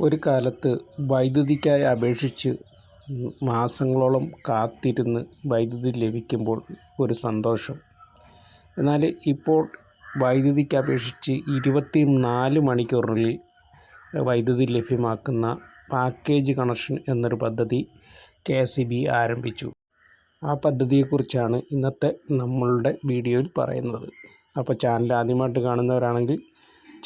ഒരു കാലത്ത് വൈദ്യുതിക്കായി അപേക്ഷിച്ച് മാസങ്ങളോളം കാത്തിരുന്ന് വൈദ്യുതി ലഭിക്കുമ്പോൾ ഒരു സന്തോഷം. എന്നാൽ ഇപ്പോൾ വൈദ്യുതിക്ക് അപേക്ഷിച്ച് ഇരുപത്തി നാല് മണിക്കൂറിനുള്ളിൽ വൈദ്യുതി ലഭ്യമാക്കുന്ന പാക്കേജ് കണക്ഷൻ എന്നൊരു പദ്ധതി കെ എസ് ഇ ബി ആരംഭിച്ചു. ആ പദ്ധതിയെക്കുറിച്ചാണ് ഇന്നത്തെ നമ്മളുടെ വീഡിയോയിൽ പറയുന്നത്. അപ്പോൾ ചാനൽ ആദ്യമായിട്ട് കാണുന്നവരാണെങ്കിൽ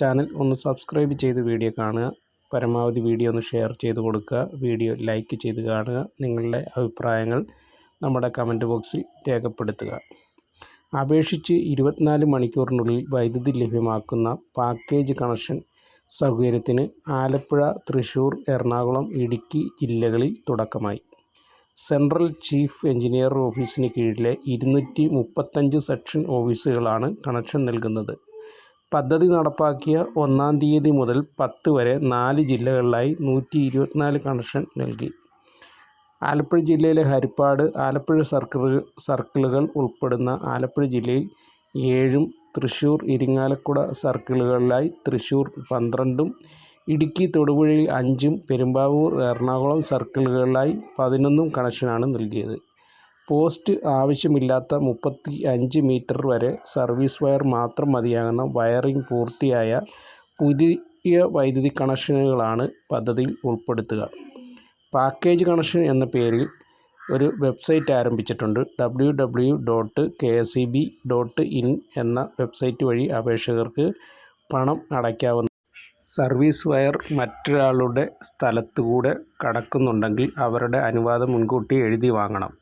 ചാനൽ ഒന്ന് സബ്സ്ക്രൈബ് ചെയ്ത് വീഡിയോ കാണുക. പരമാവധി വീഡിയോ ഒന്ന് ഷെയർ ചെയ്ത് കൊടുക്കുക. വീഡിയോ ലൈക്ക് ചെയ്ത് കാണുക. നിങ്ങളുടെ അഭിപ്രായങ്ങൾ നമ്മുടെ കമന്റ് ബോക്സിൽ രേഖപ്പെടുത്തുക. അപേക്ഷിച്ച് ഇരുപത്തിനാല് മണിക്കൂറിനുള്ളിൽ വൈദ്യുതി ലഭ്യമാക്കുന്ന പാക്കേജ് കണക്ഷൻ സൗകര്യത്തിന് ആലപ്പുഴ തൃശ്ശൂർ എറണാകുളം ഇടുക്കി ജില്ലകളിൽ തുടക്കമായി. സെൻട്രൽ ചീഫ് എഞ്ചിനീയർ ഓഫീസിന് കീഴിലെ ഇരുന്നൂറ്റി മുപ്പത്തഞ്ച് സെക്ഷൻ ഓഫീസുകളാണ് കണക്ഷൻ നൽകുന്നത്. പദ്ധതി നടപ്പാക്കിയ ഒന്നാം തീയതി മുതൽ പത്ത് വരെ നാല് ജില്ലകളിലായി നൂറ്റി ഇരുപത്തിനാല് കണക്ഷൻ നൽകി. ആലപ്പുഴ ജില്ലയിലെ ഹരിപ്പാട് ആലപ്പുഴ സർക്കിൾ സർക്കിളുകൾ ഉൾപ്പെടുന്ന ആലപ്പുഴ ജില്ലയിൽ ഏഴും തൃശ്ശൂർ ഇരിങ്ങാലക്കുട സർക്കിളുകളിലായി തൃശ്ശൂർ പന്ത്രണ്ടും ഇടുക്കി തൊടുപുഴയിൽ അഞ്ചും പെരുമ്പാവൂർ എറണാകുളം സർക്കിളുകളിലായി പതിനൊന്നും കണക്ഷനാണ് നൽകിയത്. പോസ്റ്റ് ആവശ്യമില്ലാത്ത മുപ്പത്തി അഞ്ച് മീറ്റർ വരെ സർവീസ് വയർ മാത്രം മതിയാകുന്ന വയറിംഗ് പൂർത്തിയായ പുതിയ വൈദ്യുതി കണക്ഷനുകളാണ് പദ്ധതിയിൽ ഉൾപ്പെടുത്തുക. പാക്കേജ് കണക്ഷൻ എന്ന പേരിൽ ഒരു വെബ്സൈറ്റ് ആരംഭിച്ചിട്ടുണ്ട്. W W dot K S E B dot in എന്ന വെബ്സൈറ്റ് വഴി അപേക്ഷകർക്ക് പണം അടയ്ക്കാവുന്ന സർവീസ് വയർ മറ്റൊരാളുടെ സ്ഥലത്തുകൂടെ കടക്കുന്നുണ്ടെങ്കിൽ അവരുടെ അനുവാദം മുൻകൂട്ടി എഴുതി വാങ്ങണം.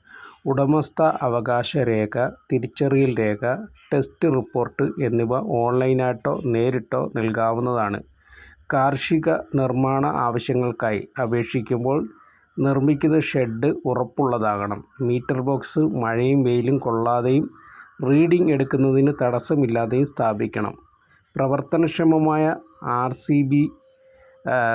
ഉടമസ്ഥ അവകാശ രേഖ തിരിച്ചറിയൽ രേഖ ടെസ്റ്റ് റിപ്പോർട്ട് എന്നിവ ഓൺലൈനായിട്ടോ നേരിട്ടോ നൽകാവുന്നതാണ്. കാർഷിക നിർമ്മാണ ആവശ്യങ്ങൾക്കായി അപേക്ഷിക്കുമ്പോൾ നിർമ്മിക്കുന്ന ഷെഡ് ഉറപ്പുള്ളതാകണം. മീറ്റർ ബോക്സ് മഴയും വെയിലും കൊള്ളാതെയും റീഡിംഗ് എടുക്കുന്നതിന് തടസ്സമില്ലാതെയും സ്ഥാപിക്കണം. പ്രവർത്തനക്ഷമമായ ആർ സി ബി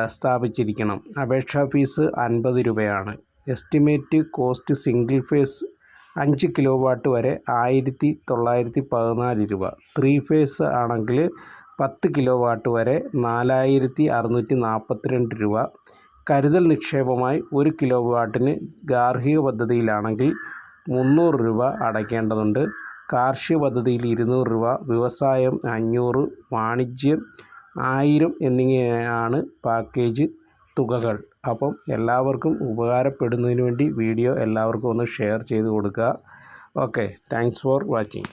സ്ഥാപിച്ചിരിക്കണം. അപേക്ഷാ ഫീസ് അൻപത് രൂപയാണ്. എസ്റ്റിമേറ്റ് കോസ്റ്റ് സിംഗിൾ ഫേസ് അഞ്ച് കിലോ വാട്ട് വരെ ആയിരത്തി തൊള്ളായിരത്തി പതിനാല് രൂപ. ത്രീ ഫേസ് ആണെങ്കിൽ പത്ത് കിലോ വാട്ട് വരെ നാലായിരത്തി അറുന്നൂറ്റി നാൽപ്പത്തിരണ്ട് രൂപ. കരുതൽ നിക്ഷേപമായി ഒരു കിലോ വാട്ടിന് ഗാർഹിക പദ്ധതിയിലാണെങ്കിൽ മുന്നൂറ് രൂപ അടയ്ക്കേണ്ടതുണ്ട്. കാർഷിക പദ്ധതിയിൽ ഇരുന്നൂറ് രൂപ വ്യവസായം അഞ്ഞൂറ് വാണിജ്യം ആയിരം എന്നിങ്ങനെയാണ് പാക്കേജ് തുകകൾ. അപ്പം എല്ലാവർക്കും ഉപകാരപ്പെടുന്നതിന് വേണ്ടി വീഡിയോ എല്ലാവർക്കും ഒന്ന് ഷെയർ ചെയ്ത് കൊടുക്കുക. Okay thanks for watching.